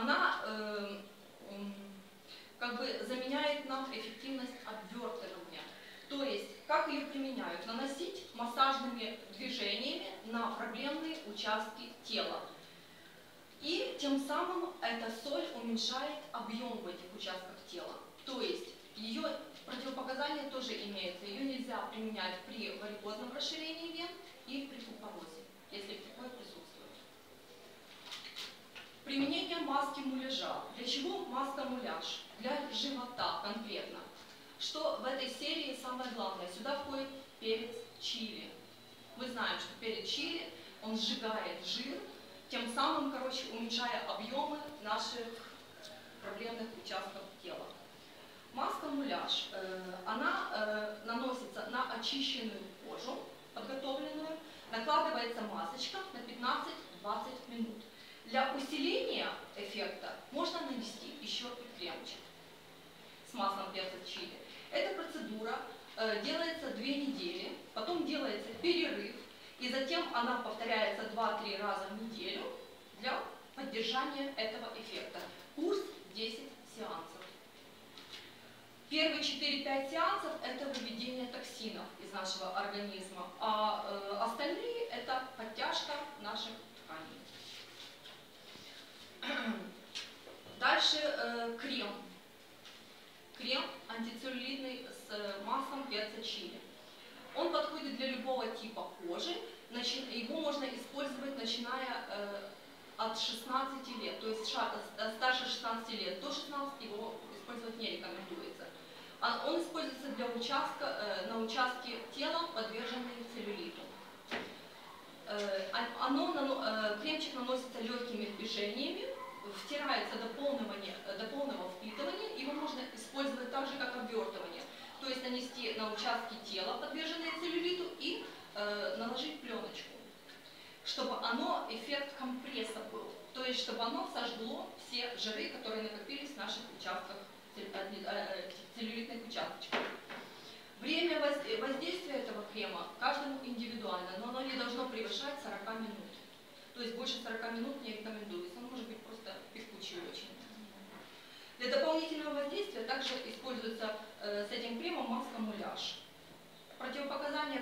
она э, как бы заменяет нам эффективность обвертывания. То есть, как ее применяют? Наносить массажными движениями на проблемные участки тела. И тем самым эта соль уменьшает объем в этих участках тела. То есть, ее противопоказания тоже имеются. Ее нельзя применять при варикозном расширении вен и при купорозе, если маски муляжа. Для чего маска муляж? Для живота конкретно. Что в этой серии самое главное? Сюда входит перец чили. Мы знаем, что перец чили, он сжигает жир, тем самым, короче, уменьшая объемы наших проблемных участков тела. Маска муляж, э, она э, наносится на очищенную кожу, подготовленную, накладывается масочка на 15-20 минут. Для усиления эффекта можно нанести еще и кремчик с маслом перца чили. Эта процедура э, делается две недели, потом делается перерыв, и затем она повторяется 2-3 раза в неделю для поддержания этого эффекта. Курс 10 сеансов. Первые 4-5 сеансов это выведение токсинов из нашего организма, а э, остальные это подтяжка наших э, крем. Крем антицеллюлитный с э, маслом перца чили. Он подходит для любого типа кожи. Его можно использовать начиная э, от 16 лет, то есть старше 16 лет. До 16 его использовать не рекомендуется. А он используется для участка, на участке тела, подверженные целлюлиту. А, оно, кремчик наносится легкими движениями, втирается до полного, до полного впитывания, его можно использовать так же, как обвертывание. То есть нанести на участки тела, подверженные целлюлиту, и э, наложить пленочку, чтобы оно, эффект компресса был. То есть, чтобы оно сожгло все жиры, которые накопились в наших участках, э, э, целлюлитных участочках. Время воздействия этого крема каждому индивидуально, но оно не должно превышать 40 минут. То есть больше 40 минут не рекомендуется, воздействия